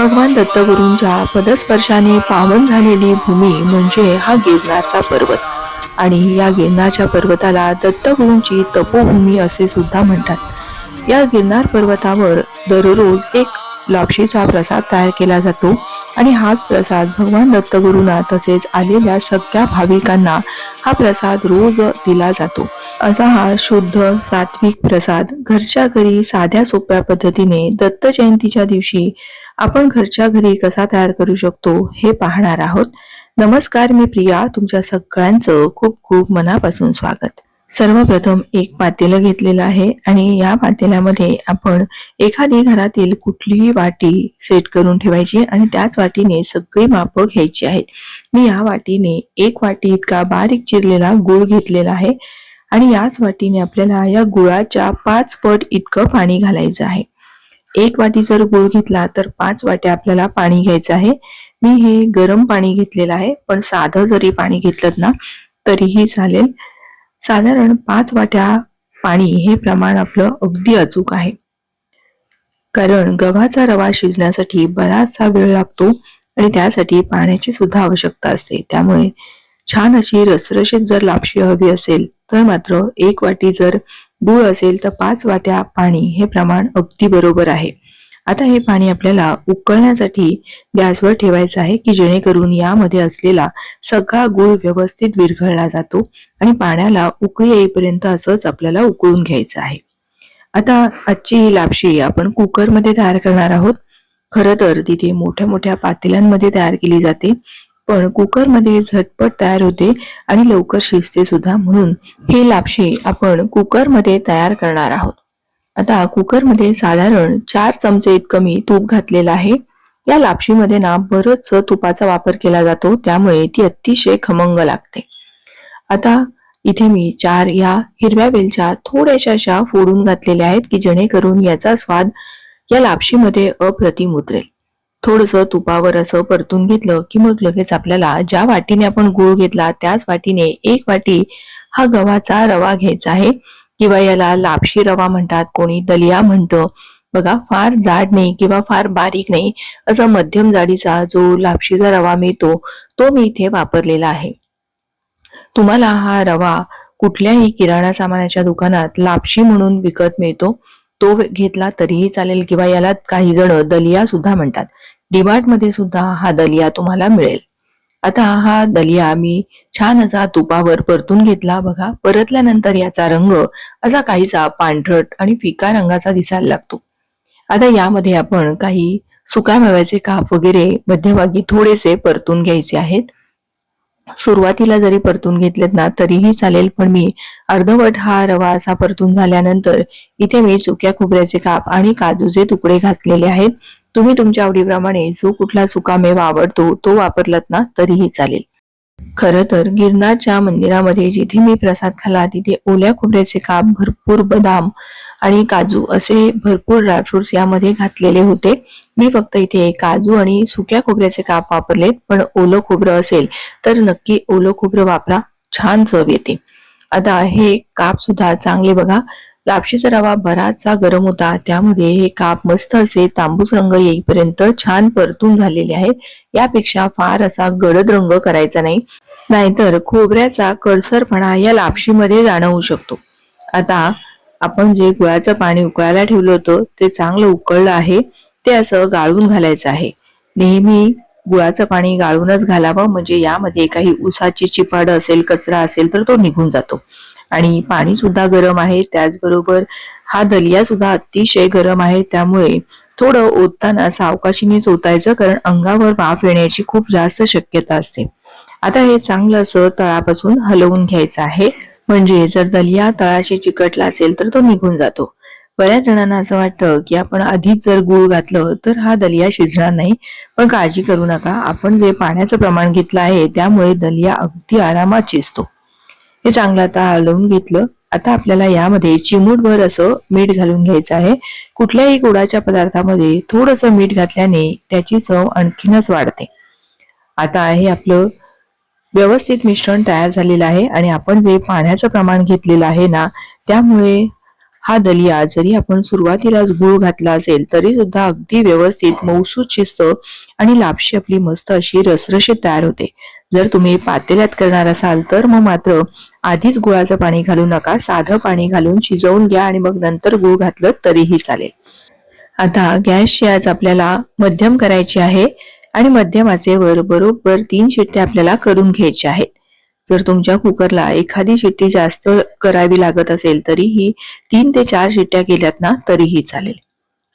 भगवान दत्तगुरूंच्या पदस्पर्शाने पावन झालेली भूमी म्हणजे हा गिरनारचा पर्वत. आणि या गिरनारच्या पर्वताला दत्तगुरूंची तपोभूमी असे सुद्धा म्हणतात. या गिरनार पर्वतावर दररोज एक लापशीचा प्रसाद तयार केला जातो आणि हाच प्रसाद भगवान दत्तगुरूंना तसेच आलेल्या सगळ्या भाविकांना हा प्रसाद रोज दिला जातो. असा हा शुद्ध सात्विक प्रसाद घरच्या घरी साध्या सोप्या पद्धतीने दत्त जयंतीच्या दिवशी आपण घरच्या घरी कसा तयार करू शकतो हे पाहणार आहोत. नमस्कार मी प्रिया तुमच्या सगळ्यांचं खूप खूप मनापासून स्वागत. सर्वप्रथम एक पातेलं घेतलेलं आहे आणि या पातेल्यामध्ये आपण एखादी घरातील कुठलीही वाटी सेट करून ठेवायची आणि त्याच वाटीने सगळी मापं घ्यायची आहेत. मी या वाटीने एक वाटी इतका बारीक चिरलेला गुळ घेतलेला आहे आणि याच वाटीने आपल्याला या गुळाच्या पाच पट इतकं पाणी घालायचं आहे. एक वाटी जर गुळ घेतला तर पाच वाट्या आपल्याला पाणी घ्यायचं आहे. मी हे गरम पाणी घेतलेलं आहे पण साधं जरी पाणी घेतलं ना तरीही चालेल. साधारण पाच वाट्या पाणी हे प्रमाण आपलं अगदी अचूक आहे. कारण गव्हाचा रवा शिजण्यासाठी बराचसा वेळ लागतो आणि त्यासाठी पाण्याची सुद्धा आवश्यकता असते. त्यामुळे छान अशी रसरशीत जर लापशी हवी असेल तर मात्र एक वाटी जर गुळ असेल तर पाच वाट्या पाणी हे प्रमाण अगदी बरोबर आहे. आता हे पाणी आपल्याला उकळण्यासाठी गॅसवर ठेवायचं आहे की जेणेकरून यामध्ये असलेला सगळा गुळ व्यवस्थित विरघळला जातो आणि पाण्याला उकळी येईपर्यंत असंच आपल्याला उकळून घ्यायचं आहे. आता आजची ही लापशी आपण कुकरमध्ये तयार करणार आहोत. खरं तर तिथे मोठ्या मोठ्या पातेल्यांमध्ये तयार केली जाते पण कुकरमध्ये झटपट तयार होते आणि लवकर शिजते सुद्धा म्हणून ही लापशी आपण कुकरमध्ये तयार करणार आहोत. आता कुकरमध्ये साधारण चार चमचे इतकं मी तूप घातलेलं आहे. या लापशीमध्ये ना बरंच तुपाचा वापर केला जातो त्यामुळे ती अतिशय खमंग लागते. आता इथे मी चार या हिरव्या वेलच्या थोड्याशा अशा फोडून घातलेल्या आहेत की जेणेकरून याचा स्वाद या लापशीमध्ये अप्रतिम उतरेल. थोडस तुपावर असं परतून घेतलं की मग लगेच आपल्याला ज्या वाटीने आपण गुळ घेतला त्याच वाटीने एक वाटी हा गव्हाचा रवा घ्यायचा आहे. किंवा याला लापशी रवा म्हणतात कोणी दलिया म्हणतं. बघा फार जाड नाही किंवा फार बारीक नाही असा मध्यम जाडीचा जो लापशीचा रवा मिळतो तो मी इथे वापरलेला आहे. तुम्हाला हा रवा कुठल्याही किराणा सामानाच्या दुकानात लापशी म्हणून विकत मिळतो तो घेतला तरीही चालेल किंवा याला काही जण दलिया सुद्धा म्हणतात. डीमार्टमध्ये सुद्धा हा दलिया तुम्हाला मिळेल. आता हा दलिया मी छान असा तुपावर परतून घेतला. बघा परतल्यानंतर याचा रंग असा काहीसा पांढरट आणि फिका रंगाचा दिसायला लागतो. आता यामध्ये आपण काही सुका मेव्याचे काप वगैरे मध्यभागी थोडेसे परतून घ्यायचे आहेत. सुरुवातीला जरी परतून घेतलेत ना तरीही चालेल पण मी अर्धवट हा रवा असा परतून झाल्यानंतर इथे मी सुक्या खोबऱ्याचे काप आणि काजूचे तुकडे घातलेले आहेत. तुम्ही तुमच्या आवडीप्रमाणे जो कुठला सुका मेवा आवडतो तो वापरलात ना तरीही चालेल. खर तर गिरनारच्या मंदिरामध्ये जिथे मी प्रसाद खाला तिथे ओल्या खोबऱ्याचे काप भरपूर बदाम आणि काजू असे भरपूर ड्रायफ्रुट्स यामध्ये घातलेले होते. मी फक्त इथे काजू आणि सुक्या खोबऱ्याचे काप वापरलेत पण ओलं खोबरं असेल तर नक्की ओलं खोबरं वापरा. छान चव येते. आता हे काप सुद्धा चांगले बघा. लापशीचा रवा बराचसा गरम होता. त्यामध्ये हे काप मस्त असे तांबूस रंग येईपर्यंत छान परतून झालेले आहेत. यापेक्षा फार असा गडद रंग करायचा नाही. नाहीतर खोबऱ्याचा कडसरपणा या लापशीमध्ये जाणवू शकतो. आता आपण जे गुळाचं पाणी उकळायला ठेवलं होतं ते चांगलं उकळलं आहे ते असं गाळून घालायचं आहे. नेहमी गुळाचं पाणी गाळूनच घालावं म्हणजे यामध्ये काही उसाची चिपाड असेल कचरा असेल तर तो निघून जातो. आणि पाणी सुद्धा गरम आहे त्याचबरोबर हा दलिया सुद्धा अतिशय गरम आहे त्यामुळे थोडं ओतताना सावकाशीनेच ओतायचं कारण अंगावर वाफ येण्याची खूप जास्त शक्यता असते. आता हे चांगलं असं तळापासून हलवून घ्यायचं आहे. म्हणजे जर दलिया तळाशी चिकटला असेल तर तो निघून जातो. बऱ्याच जणांना असं वाटतं की आपण आधीच जर गुळ घातलं तर हा दलिया शिजणार नाही. पण काळजी करू नका. आपण जे पाण्याचं प्रमाण घेतलं आहे त्यामुळे दलिया अगदी आरामात शिजतो. हे चांगलं आता हलवून घेतलं. आता आपल्याला यामध्ये चिमूटभर असं मीठ घालून घ्यायचं आहे. कुठल्याही गुळाच्या पदार्थामध्ये थोडस मीठ घातल्याने त्याची चव आणखीनच वाढते. आता हे आपलं व्यवस्थित मिश्रण तयार झालेलं आहे आणि आपण जे पाण्याचं प्रमाण घेतलेलं आहे ना त्यामुळे हा दलिया जरी आपण सुरुवातीलाच गुळ घातला असेल तरी सुद्धा अगदी व्यवस्थित मौसू चिस्त आणि लापशी आपली मस्त अशी रसरशीत तयार होते. जर तुम्ही पातेल्यात करणार असाल तर मग मात्र आधीच गुळाचं पाणी घालू नका साधं पाणी घालून शिजवून घ्या आणि मग नंतर गुळ घातलं तरीही चालेल. आता गॅसची आज आपल्याला मध्यम करायची आहे. आणि मध्यमाचे वर बरोबर तीन शिट्ट्या आपल्याला करून घ्यायच्या आहेत. जर तुमच्या कुकरला एखादी शिट्टी जास्त करावी लागत असेल तरीही तीन ते चार शिट्ट्या केल्यात ना तरीही चालेल.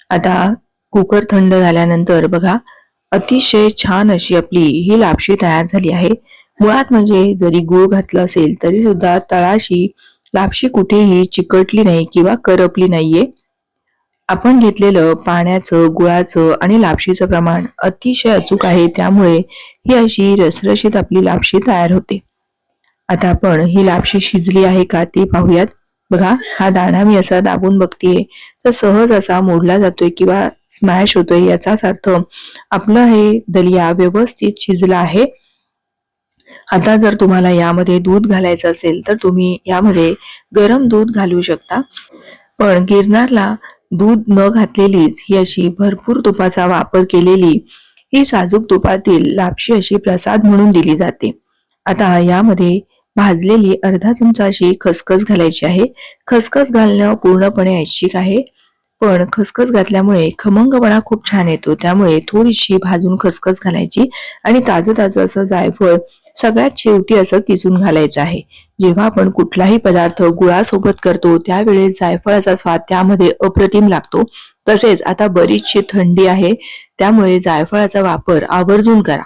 आता कुकर थंड झाल्यानंतर बघा अतिशय छान अशी आपली ही लापशी तयार झाली आहे. मुळात म्हणजे जरी गूळ घातलं असेल तरी सुद्धा तळाशी लापशी कुठेही चिकटली नाही किंवा करपली नाहीये. आपण घेतलेलं पाण्याचं गुळाचं आणि लापशीचं प्रमाण अतिशय अचूक आहे त्यामुळे ही अशी रसरशीत आपली लापशी तयार होते. आता आपण ही लापशी शिजली आहे का ती पाहूयात. बघा हा दाणा मी असा दाबून बघतीये. तर सहज असा मोडला जातोय किंवा स्मॅश होतोय याचाच अर्थ आपलं हे दलिया व्यवस्थित शिजला आहे. आता जर तुम्हाला यामध्ये दूध घालायचं असेल तर तुम्ही यामध्ये गरम दूध घालू शकता. पण गिरनारला दूध न घातलेलीच ही अशी भरपूर तुपाचा वापर केलेली ही साजूक तुपातील लापशी अशी प्रसाद म्हणून दिली जाते. आता यामध्ये भाजलेली अर्धा चमचा अशी खसखस घालायची आहे. खसखस घालणं पूर्णपणे ऐच्छिक आहे. पण खसखस घातल्यामुळे खमंगपणा खूप छान येतो. त्यामुळे थोडीशी भाजून खसखस घालायची आणि ताजं ताजं असं जायफळ सगळ्यात शेवटी असं किसून घालायचं आहे. जेव्हा आपण कुठलाही पदार्थ गुळासोबत करतो त्यावेळेस जायफळाचा स्वाद त्यामध्ये अप्रतिम लागतो. तसेच आता बरीचशी थंडी आहे त्यामुळे जायफळाचा वापर आवर्जून करा.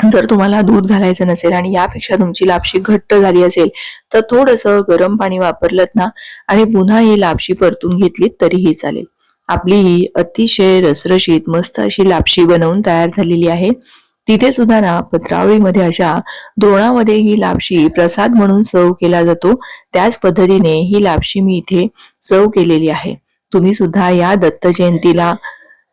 जर तुम्हाला दूध घालायचं नसेल आणि यापेक्षा तुमची लापशी घट्ट झाली असेल तर थोडंसं गरम पाणी वापरलं ना आणि पुन्हा ही लापशी परतून घेतली तरीही चालेल. आपली ही अतिशय रसरशीत मस्त अशी लापशी बनवून तयार झालेली आहे. तिथे सुद्धा ना पत्रावळीमध्ये अशा द्रोणामध्ये ही लापशी प्रसाद म्हणून सर्व केला जातो. त्याच पद्धतीने ही लापशी मी इथे सर्व केलेली आहे. तुम्ही सुद्धा या दत्त जयंतीला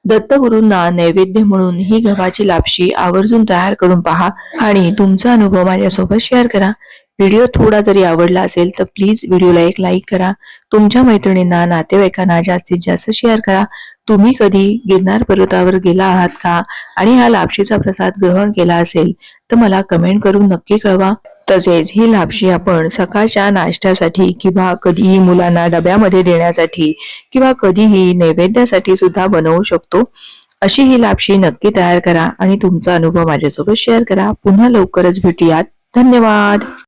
दत्तगुरूंना नैवेद्य म्हणून ही गव्हाची लापशी आवर्जून तयार करून पहा आणि तुमचा अनुभव माझ्यासोबत शेअर करा. व्हिडिओ थोडा जरी आवडला असेल तर प्लीज व्हिडिओला एक लाईक करा. तुमच्या मैत्रिणींना नातेवाईकांना जास्तीत जास्त शेअर करा. तुम्ही कधी गिरनार पर्वतावर गेला आहात का? आणि हा लापशीचा प्रसाद ग्रहण केला असेल तर मला कमेंट करून नक्की कळवा. तसेच ही लापशी आपण सकाळच्या नाश्त्यासाठी किंवा कधीही मुलांना डब्यामध्ये देण्यासाठी किंवा कधीही नैवेद्यासाठी सुद्धा बनवू शकतो. अशी ही लापशी नक्की तयार करा आणि तुमचा अनुभव माझ्यासोबत शेअर करा. पुन्हा लवकरच भेटूयात. धन्यवाद!